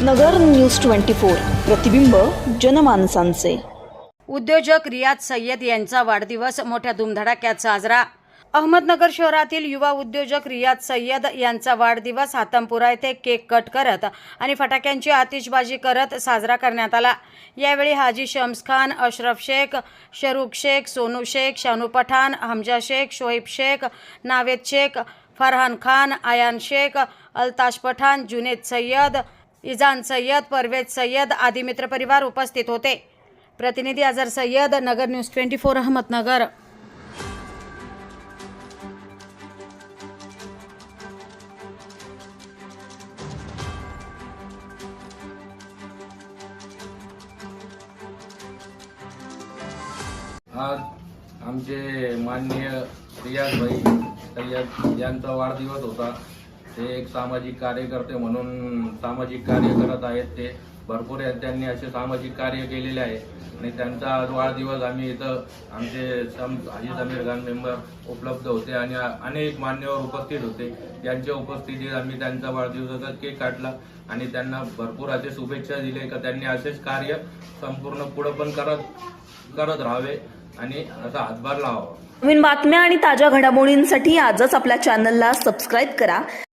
नगर news twenty four प्रतिबिंब जनमानसांचे. उद्योजक रियाज सय्यद यांचा वाढदिवस मोठ्या धुमधडाक्यात साजरा. अहमदनगर शहरातील युवा उद्योजक रियाज सय्यद यांचा वाढदिवस हातमपुरा येथे केक कट करत आणि फटाक्यांची आतिषबाजी करत साजरा करण्यात आला. यावेळी हाजी शम्स खान अशरफ शेख शरूख शेख सोनू शेख शानू पठाण हमजा शेख शोएब शेख नावेद शेख फरहान खान आयान शेख अल्ताश पठाण जुनेद सय्यद इजान सय्यद परवेज सय्यद आदी मित्रपरिवार उपस्थित होते. प्रतिनिधी Azhar Sayyad Nagar news twenty four Ahmednagar. आज आमचे माननीय रियाज भाई सय्यद यांचा वाढदिवस होता. ते एक सामाजिक कार्यकर्ते म्हणून सामाजिक कार्य करत आहेत ते. भरपूर त्यांनी असे सामाजिक कार्य केलेले आहे. आणि त्यांचा आज वाढदिवस आम्ही इथं आमचे सम हाजी समीर खान मेंबर उपलब्ध होते आणि अनेक मान्यवर उपस्थित होते. त्यांच्या उपस्थितीत आम्ही त्यांचा वाढदिवसाचा केक काढला आणि त्यांना भरपूर असे शुभेच्छा दिले का त्यांनी असेच कार्य संपूर्ण पुढं पण करत करत राहावे आणि असा हातभार लावावा. नवीन बातम्या आणि ताज्या घडामोडींसाठी आजच आपल्या चॅनलला सबस्क्राईब करा.